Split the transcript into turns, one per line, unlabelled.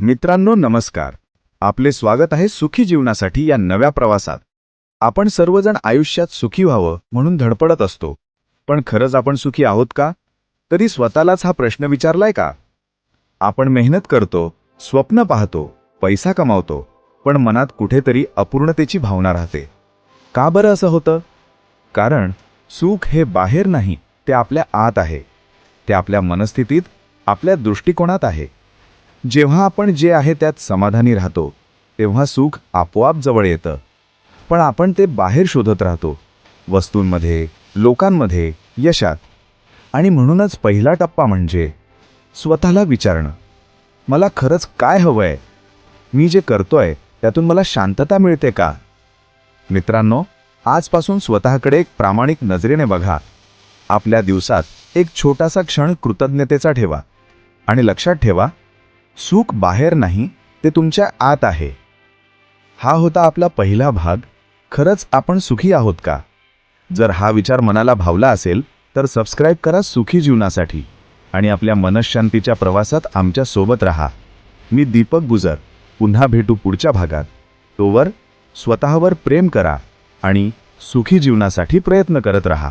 मित्रांनो नमस्कार. आपले स्वागत आहे सुखी जीवनासाठी या नव्या प्रवासात. आपण सर्वजण आयुष्यात सुखी व्हावं म्हणून धडपडत असतो. पण खरंच आपण सुखी आहोत का? तरी स्वतःलाच हा प्रश्न विचारलाय का? आपण मेहनत करतो स्वप्न पाहतो पैसा कमावतो पण मनात कुठेतरी अपूर्णतेची भावना राहते. का बरं असं होतं? कारण सुख हे बाहेर नाही ते आपल्या आत आहे. ते आपल्या मनस्थितीत आपल्या दृष्टिकोनात आहे. जेव्हा आपण जे आहे त्यात समाधानी राहतो तेव्हा सुख आपोआप जवळ येतं. पण आपण ते बाहेर शोधत राहतो वस्तूंमध्ये लोकांमध्ये यशात. आणि म्हणूनच पहिला टप्पा म्हणजे स्वतःला विचारणं. मला खरंच काय हवं आहे मी जे करतोय त्यातून मला शांतता मिळते का? मित्रांनो आजपासून स्वतःकडे एक प्रामाणिक नजरेने बघा. आपल्या दिवसात एक छोटासा क्षण कृतज्ञतेचा ठेवा. आणि लक्षात ठेवा सुख बाहेर नाही ते तुमच्या आत आहे. हा होता आपला पहिला भाग. खरंच आपण सुखी आहोत का? जर हा विचार मनाला भावला असेल तर सबस्क्राईब करा सुखी जीवनासाठी आणि आपल्या मनशांतीच्या प्रवासात आमच्यासोबत राहा. मी दीपक गुजर. पुन्हा भेटू पुढच्या भागात. तोवर स्वतःवर प्रेम करा आणि सुखी जीवनासाठी प्रयत्न करत राहा.